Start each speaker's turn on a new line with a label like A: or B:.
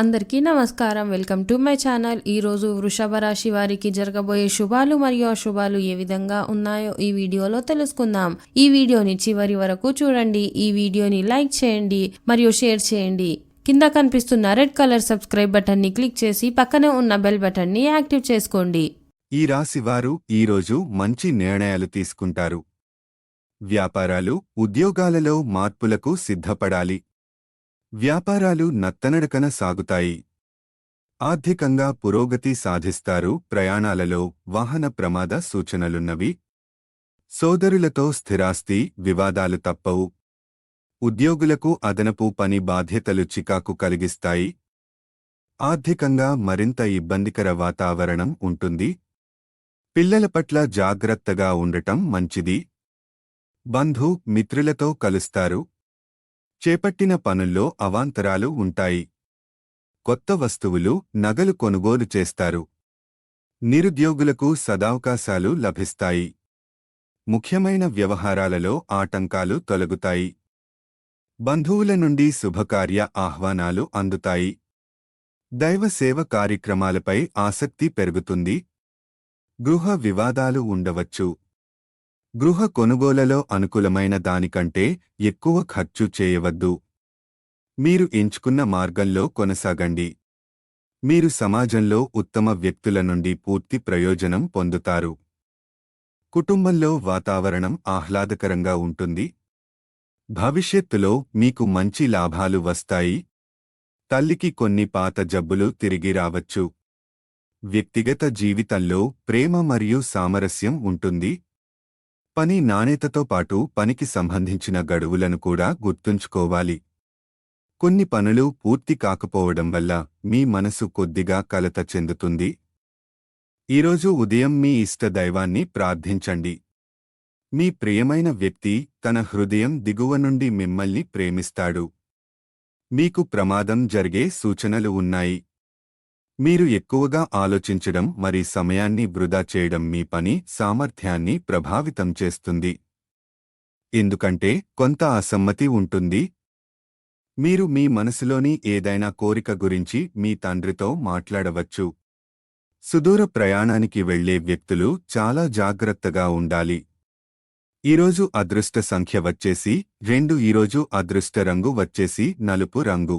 A: అందరికీ నమస్కారం. Welcome to my channel. ఈ రోజు వృషభ రాశి వారికి జరగబోయే శుభాలు మరియు అశుభాలు ఏ విధంగా ఉన్నాయో ఈ వీడియోలో తెలుసుకుందాం. ఈ వీడియోని చివరి వరకు చూడండి. ఈ వీడియోని లైక్ చేయండి మరియు షేర్ చేయండి. కింద కనిపిస్తున్న రెడ్ కలర్ సబ్స్క్రైబ్ బటన్ని క్లిక్ చేసి పక్కనే ఉన్న బెల్ బటన్ని యాక్టివ్ చేసుకోండి.
B: ఈ రాశి వారు ఈరోజు మంచి నిర్ణయాలు తీసుకుంటారు. వ్యాపారాలు ఉద్యోగాలలో మార్పులకు సిద్ధపడాలి. వ్యాపారాలు నత్తనడకన సాగుతాయి. ఆర్థికంగా పురోగతి సాధిస్తారు. ప్రయాణాలలో వాహన ప్రమాద సూచనలున్నవి. సోదరులతో స్థిరాస్తి వివాదాలు తప్పవు. ఉద్యోగులకు అదనపు పని బాధ్యతలు చికాకు కలిగిస్తాయి. ఆర్థికంగా మరింత ఇబ్బందికర వాతావరణం ఉంటుంది. పిల్లల పట్ల జాగ్రత్తగా ఉండటం మంచిది. బంధు మిత్రులతో కలుస్తారు. చేపట్టిన పనుల్లో అవాంతరాలు ఉంటాయి. కొత్త వస్తువులు నగలు కొనుగోలు చేస్తారు. నిరుద్యోగులకు సదావకాశాలు లభిస్తాయి. ముఖ్యమైన వ్యవహారాలలో ఆటంకాలు తొలగుతాయి. బంధువుల నుండి శుభకార్య ఆహ్వానాలు అందుతాయి. దైవ సేవ కార్యక్రమాలపై ఆసక్తి పెరుగుతుంది. గృహ వివాదాలు ఉండవచ్చు. గృహ కొనుగోలలో అనుకూలమైన దానికంటే ఎక్కువ ఖర్చు చేయవద్దు. మీరు ఎంచుకున్న మార్గంలో కొనసాగండి. మీరు సమాజంలో ఉత్తమ వ్యక్తుల నుండి పూర్తి ప్రయోజనం పొందుతారు. కుటుంబంలో వాతావరణం ఆహ్లాదకరంగా ఉంటుంది. భవిష్యత్తులో మీకు మంచి లాభాలు వస్తాయి. తల్లికి కొన్ని పాత జబ్బులు తిరిగి రావచ్చు. వ్యక్తిగత జీవితంలో ప్రేమ మరియు సామరస్యం ఉంటుంది. పని నాణ్యతతో పాటు పనికి సంబంధించిన గడువులను కూడా గుర్తుంచుకోవాలి. కొన్ని పనులు పూర్తి కాకపోవడం వల్ల మీ మనసు కొద్దిగా కలత చెందుతుంది. ఈరోజు ఉదయం మీ ఇష్ట దైవాన్ని ప్రార్థించండి. మీ ప్రియమైన వ్యక్తి తన హృదయం దిగువ నుండి మిమ్మల్ని ప్రేమిస్తాడు. మీకు ప్రమాదం జరిగే సూచనలు ఉన్నాయి. మీరు ఎక్కువగా ఆలోచించడం మరి సమయాన్ని వృధా చేయడం మీ పని సామర్థ్యాన్ని ప్రభావితం చేస్తుంది. ఎందుకంటే కొంత అసమ్మతి ఉంటుంది. మీరు మీ మనసులోని ఏదైనా కోరిక గురించి మీ తండ్రితో మాట్లాడవచ్చు. సుదూర ప్రయాణానికి వెళ్ళే వ్యక్తులు చాలా జాగ్రత్తగా ఉండాలి. ఈరోజు అదృష్ట సంఖ్య వచ్చేసి రెండు ఈరోజు అదృష్ట రంగు వచ్చేసి నలుపు రంగు.